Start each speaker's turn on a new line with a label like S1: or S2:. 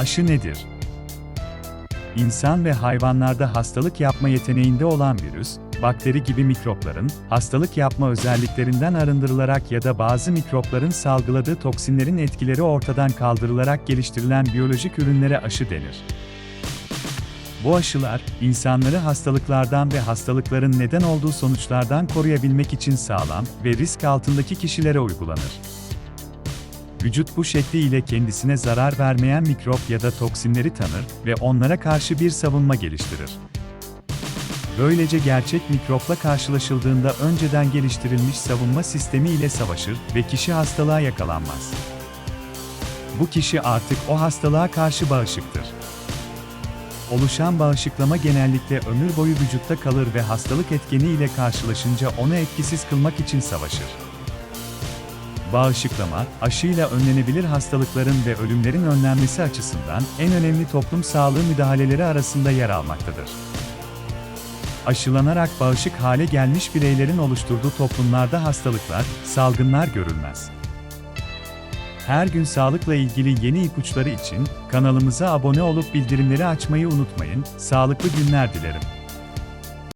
S1: Aşı nedir? İnsan ve hayvanlarda hastalık yapma yeteneğinde olan virüs, bakteri gibi mikropların hastalık yapma özelliklerinden arındırılarak ya da bazı mikropların salgıladığı toksinlerin etkileri ortadan kaldırılarak geliştirilen biyolojik ürünlere aşı denir. Bu aşılar, insanları hastalıklardan ve hastalıkların neden olduğu sonuçlardan koruyabilmek için sağlam ve risk altındaki kişilere uygulanır. Vücut bu şekliyle kendisine zarar vermeyen mikrop ya da toksinleri tanır ve onlara karşı bir savunma geliştirir. Böylece gerçek mikropla karşılaşıldığında önceden geliştirilmiş savunma sistemi ile savaşır ve kişi hastalığa yakalanmaz. Bu kişi artık o hastalığa karşı bağışıktır. Oluşan bağışıklama genellikle ömür boyu vücutta kalır ve hastalık etkeni ile karşılaşınca onu etkisiz kılmak için savaşır. Bağışıklama, aşıyla önlenebilir hastalıkların ve ölümlerin önlenmesi açısından en önemli toplum sağlığı müdahaleleri arasında yer almaktadır. Aşılanarak bağışık hale gelmiş bireylerin oluşturduğu toplumlarda hastalıklar, salgınlar görülmez. Her gün sağlıkla ilgili yeni ipuçları için kanalımıza abone olup bildirimleri açmayı unutmayın. Sağlıklı günler dilerim.